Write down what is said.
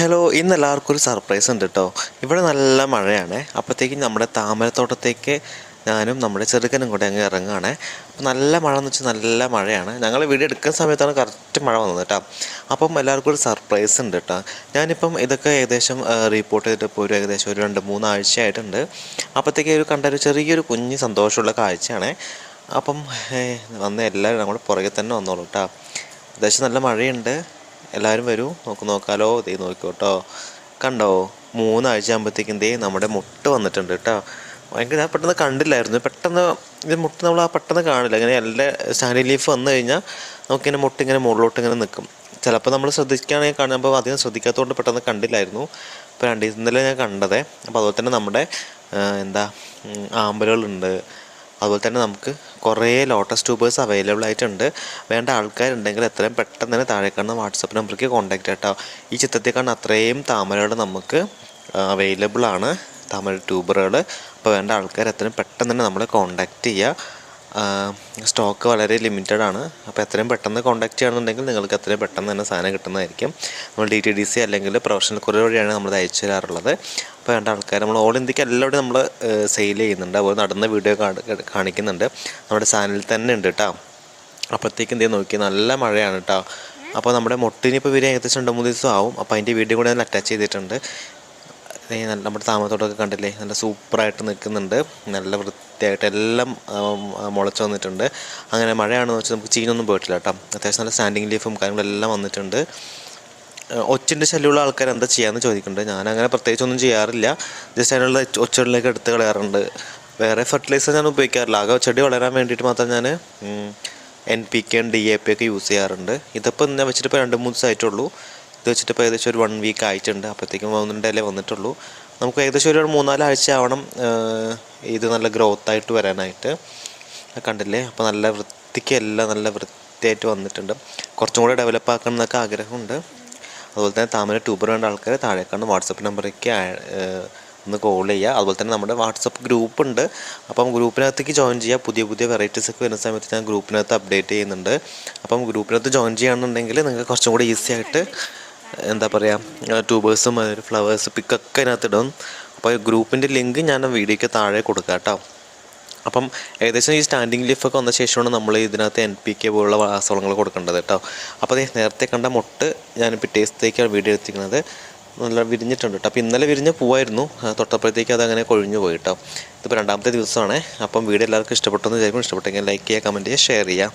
Hello ഇന്ന് എല്ലാവർക്കും ഒരു സർപ്രൈസ് ഉണ്ട് കേട്ടോ ഇവിടെ നല്ല മഴയാണ്. അപ്പോഴത്തേക്കും നമ്മുടെ താമരത്തോട്ടത്തേക്ക് ഞാനും നമ്മുടെ ചെറുക്കനും കൂടെ അങ്ങ് ഇറങ്ങുകയാണ് അപ്പോൾ നല്ല മഴ എന്ന് വെച്ചാൽ നല്ല മഴയാണ്. ഞങ്ങൾ വീട് എടുക്കുന്ന സമയത്താണ് കറക്റ്റ് മഴ വന്നത് കേട്ടോ അപ്പം എല്ലാവർക്കും ഒരു സർപ്രൈസ് ഉണ്ട് കേട്ടോ ഞാനിപ്പം ഇതൊക്കെ ഏകദേശം റിപ്പോർട്ട് ചെയ്തിട്ട് ഇപ്പോൾ ഒരു ഏകദേശം ഒരു രണ്ട് മൂന്ന് ആഴ്ചയായിട്ടുണ്ട്. അപ്പോഴത്തേക്ക് ഒരു കണ്ട ഒരു ചെറിയൊരു കുഞ്ഞ് സന്തോഷമുള്ള കാഴ്ചയാണ്. അപ്പം വന്ന എല്ലാവരും നമ്മുടെ പുറകെ തന്നെ വന്നോളൂ കേട്ടോ ഏകദേശം നല്ല മഴയുണ്ട്. എല്ലാവരും വരൂ. നോക്ക് നോക്കാലോ. ദേ നോക്കിക്കോട്ടോ. കണ്ടോ? മൂന്നാഴ്ച ആകുമ്പോഴത്തേക്കും ദേ നമ്മുടെ മുട്ട വന്നിട്ടുണ്ട് കേട്ടോ. ഭയങ്കര ഞാൻ പെട്ടെന്ന് കണ്ടില്ലായിരുന്നു. പെട്ടെന്ന് ഇത് മുട്ട നമ്മൾ ആ പെട്ടെന്ന് കാണില്ല. ഇങ്ങനെ എല്ലാ സ്റ്റാൻഡിങ് ലീഫ് വന്നു കഴിഞ്ഞാൽ നമുക്കിങ്ങനെ മുട്ട ഇങ്ങനെ മുകളിലോട്ട് ഇങ്ങനെ നിൽക്കും. ചിലപ്പോൾ നമ്മൾ ശ്രദ്ധിക്കുകയാണെങ്കിൽ കാണുമ്പോൾ അധികം ശ്രദ്ധിക്കാത്തതുകൊണ്ട് പെട്ടെന്ന് കണ്ടില്ലായിരുന്നു. അപ്പോൾ രണ്ട് ഇന്നലെ ഞാൻ കണ്ടതേ. അപ്പോൾ അതുപോലെ തന്നെ നമ്മുടെ എന്താ ആമ്പലുകളുണ്ട്. അതുപോലെ തന്നെ നമുക്ക് കുറേ ലോട്ടസ് ട്യൂബേഴ്സ് അവൈലബിൾ ആയിട്ടുണ്ട്. വേണ്ട ആൾക്കാരുണ്ടെങ്കിൽ എത്രയും പെട്ടെന്ന് തന്നെ താഴെ കാണുന്ന വാട്സപ്പ് നമ്പറിലേക്ക് കോൺടാക്ട് കേട്ടോ. ഈ ചിത്രത്തിൽ കാണുന്ന അത്രയും താമരകൾ നമുക്ക് അവൈലബിൾ ആണ്. താമര ട്യൂബറുകൾ. അപ്പോൾ വേണ്ട ആൾക്കാർ എത്രയും പെട്ടെന്ന് തന്നെ നമ്മളെ കോൺടാക്റ്റ് ചെയ്യുക സ്റ്റോക്ക് വളരെ ലിമിറ്റഡ് ആണ്. അപ്പോൾ എത്രയും പെട്ടെന്ന് കോൺടാക്ട് ചെയ്യണമെന്നുണ്ടെങ്കിൽ നിങ്ങൾക്ക് എത്രയും പെട്ടെന്ന് തന്നെ സാധനം കിട്ടുന്നതായിരിക്കും. നമ്മൾ ഡി ടി ഡി സി അല്ലെങ്കിൽ പ്രൊഫഷണൽ കുറേ വഴിയാണ് നമ്മൾ അയച്ചു തരാറുള്ളത്. അപ്പോൾ വേണ്ട ആൾക്കാർ നമ്മൾ ഓൾ ഇന്ത്യയ്ക്ക് എല്ലാവരും നമ്മൾ സെയിൽ ചെയ്യുന്നുണ്ട്. അതുപോലെ നടന്ന വീഡിയോ കാണിക്കുന്നുണ്ട്. നമ്മുടെ ചാനലിൽ തന്നെ ഉണ്ട് കേട്ടോ അപ്പോഴത്തേക്കും എന്തെങ്കിലും നോക്കി നല്ല മഴയാണ് കേട്ടോ അപ്പോൾ നമ്മുടെ മുട്ടിന് ഇപ്പോൾ വരെ ഏകദേശം രണ്ട് മൂന്ന് ദിവസം ആവും. അപ്പോൾ അതിന്റെ വീഡിയോ കൂടെ ഞാൻ അറ്റാച്ച് ചെയ്തിട്ടുണ്ട്. നമ്മുടെ താമസത്തോടൊക്കെ കണ്ടില്ലേ? നല്ല സൂപ്പറായിട്ട് നിൽക്കുന്നുണ്ട്. നല്ല വൃത്തിയായിട്ട് എല്ലാം മുളച്ചു വന്നിട്ടുണ്ട്. അങ്ങനെ മഴയാണെന്ന് വെച്ചാൽ നമുക്ക് ചീനൊന്നും പോയിട്ടില്ല കേട്ടോ. അത്യാവശ്യം നല്ല സ്റ്റാൻഡിങ് ലീഫും കാര്യങ്ങളെല്ലാം വന്നിട്ടുണ്ട്. ഒച്ചിന്റെ ശല്യമുള്ള ആൾക്കാർ എന്താ ചെയ്യാന്ന് ചോദിക്കുന്നുണ്ട് ഞാൻ അങ്ങനെ പ്രത്യേകിച്ച് ഒന്നും ചെയ്യാറില്ല. ജസ്റ്റ് അതിനുള്ള ഒച്ചകളിലേക്ക് എടുത്ത് കളയാറുണ്ട്. വേറെ ഫെർട്ടിലൈസർ ഞാൻ ഉപയോഗിക്കാറില്ല. ആകെ ചെടി വളരാൻ വേണ്ടിയിട്ട് മാത്രം ഞാൻ N P K D A P ഒക്കെ യൂസ് ചെയ്യാറുണ്ട്. ഇതിപ്പോൾ ഞാൻ വെച്ചിട്ട് ഇപ്പോൾ രണ്ട് മൂന്ന് ദിവസമായിട്ടുള്ളൂ ഇത് വെച്ചിട്ട് ഇപ്പോൾ ഏകദേശം ഒരു വൺ വീക്ക് ആയിട്ടുണ്ട്. അപ്പോഴത്തേക്കും ഒന്നിന്റെ വന്നിട്ടുള്ളൂ. നമുക്ക് ഏകദേശം ഒരു മൂന്നാലാഴ്ച ആവണം ഇത് നല്ല ഗ്രോത്ത് ആയിട്ട് വരാനായിട്ട്. കണ്ടില്ലേ? അപ്പോൾ നല്ല വൃത്തിക്ക് എല്ലാം നല്ല വൃത്തിയായിട്ട് വന്നിട്ടുണ്ട്. കുറച്ചും കൂടെ ഡെവലപ്പ് ആക്കണം എന്നൊക്കെ ആഗ്രഹമുണ്ട്. അതുപോലെ തന്നെ താമര ട്യൂബർ വേണ്ട ആൾക്കാർ താഴേക്കാണ് വാട്സപ്പ് നമ്പറേക്ക് ഒന്ന് കോൾ ചെയ്യുക. അതുപോലെ തന്നെ നമ്മുടെ വാട്സപ്പ് ഗ്രൂപ്പ് ഉണ്ട്. അപ്പം ഗ്രൂപ്പിനകത്തേക്ക് ജോയിൻ ചെയ്യുക. പുതിയ പുതിയ വെറൈറ്റീസ് ഒക്കെ വരുന്ന സമയത്ത് ഞാൻ ഗ്രൂപ്പിനകത്ത് അപ്ഡേറ്റ് ചെയ്യുന്നുണ്ട്. അപ്പം ഗ്രൂപ്പിനകത്ത് ജോയിൻ ചെയ്യുകയാണെന്നുണ്ടെങ്കിൽ നിങ്ങൾക്ക് കുറച്ചും കൂടി ഈസി ആയിട്ട് എന്താ പറയുക ട്യൂബേഴ്സും ഫ്ലവേഴ്സ് പിക്കൊക്കെ അതിനകത്ത് ഇടും. അപ്പോൾ ഗ്രൂപ്പിന്റെ ലിങ്ക് ഞാൻ വീഡിയോയ്ക്ക് താഴെ കൊടുക്കാം കേട്ടോ. അപ്പം ഏകദേശം ഈ സ്റ്റാൻഡിങ് ലീഫൊക്കെ വന്ന ശേഷമാണ് നമ്മൾ ഇതിനകത്ത് എൻ പി കെ പോലുള്ള രാസവളങ്ങൾ കൊടുക്കേണ്ടത് കേട്ടോ. അപ്പോൾ ദേ നേരത്തെ കണ്ട മുട്ട് ഞാൻ പിറ്റേ ദിവസത്തേക്കാണ് വീഡിയോ എത്തിക്കുന്നത് നല്ല വിരിഞ്ഞിട്ടുണ്ട് കേട്ടോ. അപ്പോൾ ഇന്നലെ വിരിഞ്ഞ പൂവായിരുന്നു. തൊട്ടപ്പോഴത്തേക്ക് അതങ്ങനെ കൊഴിഞ്ഞു പോയി കേട്ടോ. ഇതിപ്പോൾ രണ്ടാമത്തെ ദിവസമാണ്. അപ്പം വീഡിയോ എല്ലാവർക്കും ഇഷ്ടപ്പെട്ടെന്ന് വിചാരിക്കും ഇഷ്ടപ്പെട്ടെങ്കിൽ ലൈക്ക് ചെയ്യുക കമന്റ് ചെയ്യുക ഷെയർ ചെയ്യുക.